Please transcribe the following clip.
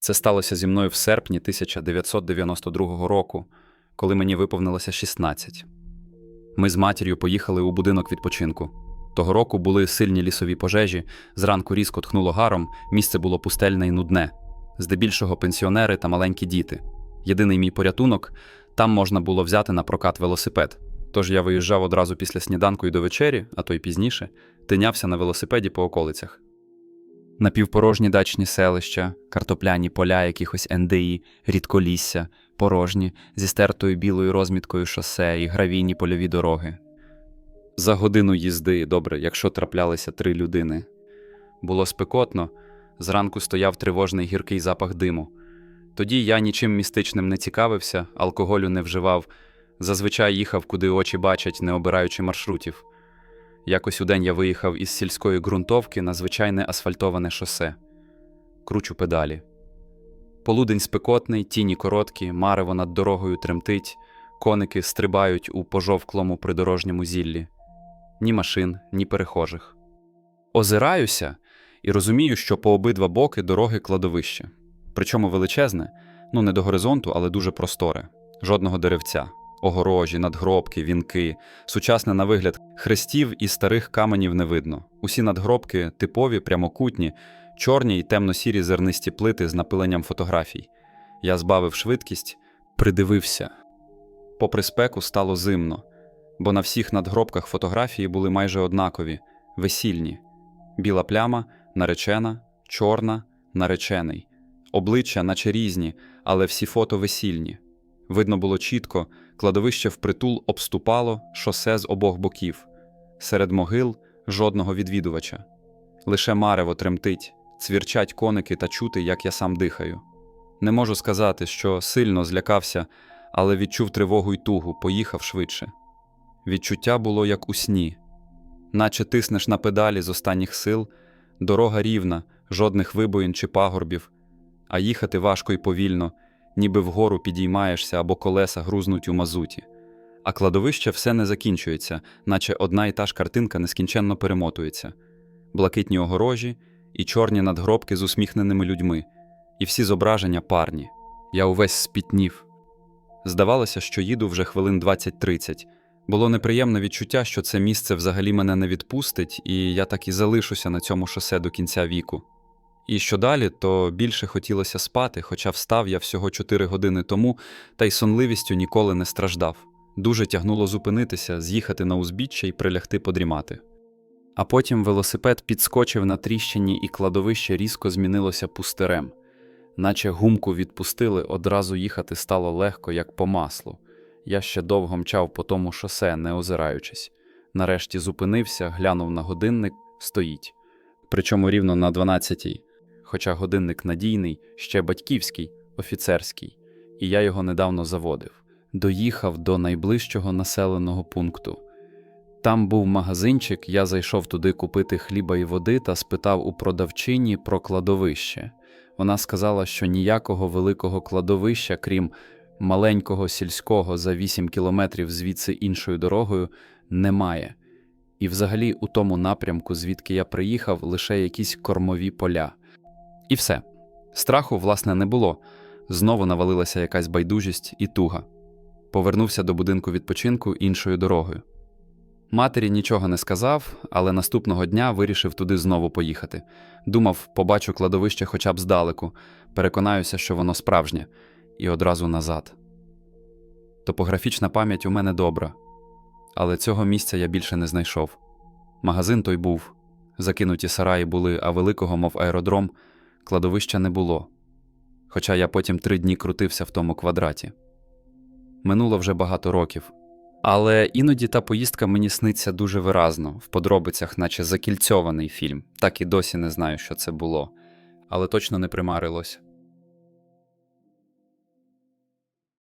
Це сталося зі мною в серпні 1992 року, коли мені виповнилося 16. Ми з матір'ю поїхали у будинок відпочинку. Того року були сильні лісові пожежі, зранку різко тхнуло гаром, місце було пустельне і нудне. Здебільшого пенсіонери та маленькі діти. Єдиний мій порятунок там можна було взяти на прокат велосипед. Тож я виїжджав одразу після сніданку і до вечері, а то й пізніше, тинявся на велосипеді по околицях. Напівпорожні дачні селища, картопляні поля якихось ендеї, рідколісся, порожні, зі стертою білою розміткою шосе і гравійні польові дороги. За годину їзди, добре, якщо траплялися три людини. Було спекотно, зранку стояв тривожний гіркий запах диму. Тоді я нічим містичним не цікавився, алкоголю не вживав, зазвичай їхав, куди очі бачать, не обираючи маршрутів. Якось удень я виїхав із сільської ґрунтовки на звичайне асфальтоване шосе. Кручу педалі. Полудень спекотний, тіні короткі, марево над дорогою тремтить, коники стрибають у пожовклому придорожньому зіллі. Ні машин, ні перехожих. Озираюся і розумію, що по обидва боки дороги кладовище. Причому величезне, ну не до горизонту, але дуже просторе. Жодного деревця, огорожі, надгробки, вінки, сучасне на вигляд хрестів і старих каменів не видно. Усі надгробки типові, прямокутні, чорні й темно-сірі зернисті плити з напиленням фотографій. Я збавив швидкість, придивився. Попри спеку стало зимно, бо на всіх надгробках фотографії були майже однакові, весільні. Біла пляма, наречена, чорна, наречений. Обличчя, наче різні, але всі фото весільні. Видно було чітко, кладовище впритул обступало шосе з обох боків. Серед могил жодного відвідувача. Лише марево тремтить, цвірчать коники та чути, як я сам дихаю. Не можу сказати, що сильно злякався, але відчув тривогу й тугу, поїхав швидше. Відчуття було як у сні, наче тиснеш на педалі з останніх сил, дорога рівна, жодних вибоїн чи пагорбів, а їхати важко й повільно, ніби вгору підіймаєшся або колеса грузнуть у мазуті. А кладовище все не закінчується, наче одна і та ж картинка нескінченно перемотується. Блакитні огорожі і чорні надгробки з усміхненими людьми, і всі зображення парні. Я увесь спітнів. Здавалося, що їду вже хвилин 20-30. Було неприємне відчуття, що це місце взагалі мене не відпустить, і я так і залишуся на цьому шосе до кінця віку. І що далі, то більше хотілося спати, хоча встав я всього 4 години тому, та й сонливістю ніколи не страждав. Дуже тягнуло зупинитися, з'їхати на узбіччя і прилягти подрімати. А потім велосипед підскочив на тріщині, і кладовище різко змінилося пустирем. Наче гумку відпустили, одразу їхати стало легко, як по маслу. Я ще довго мчав по тому шосе, не озираючись. Нарешті зупинився, глянув на годинник, стоїть. Причому рівно на 12-й. Хоча годинник надійний, ще батьківський, офіцерський, і я його недавно заводив. Доїхав до найближчого населеного пункту. Там був магазинчик, я зайшов туди купити хліба і води та спитав у продавчині про кладовище. Вона сказала, що ніякого великого кладовища, крім маленького сільського за 8 кілометрів звідси іншою дорогою, немає. І взагалі у тому напрямку, звідки я приїхав, лише якісь кормові поля. І все. Страху, власне, не було. Знову навалилася якась байдужість і туга. Повернувся до будинку відпочинку іншою дорогою. Матері нічого не сказав, але наступного дня вирішив туди знову поїхати. Думав, побачу кладовище хоча б здалеку, переконаюся, що воно справжнє, і одразу назад. Топографічна пам'ять у мене добра, але цього місця я більше не знайшов. Магазин той був, закинуті сараї були, а великого, мов аеродром, кладовища не було. Хоча я потім три дні крутився в тому квадраті. Минуло вже багато років. Але іноді та поїздка мені сниться дуже виразно, в подробицях, наче закільцьований фільм, так і досі не знаю, що це було, але точно не примарилось.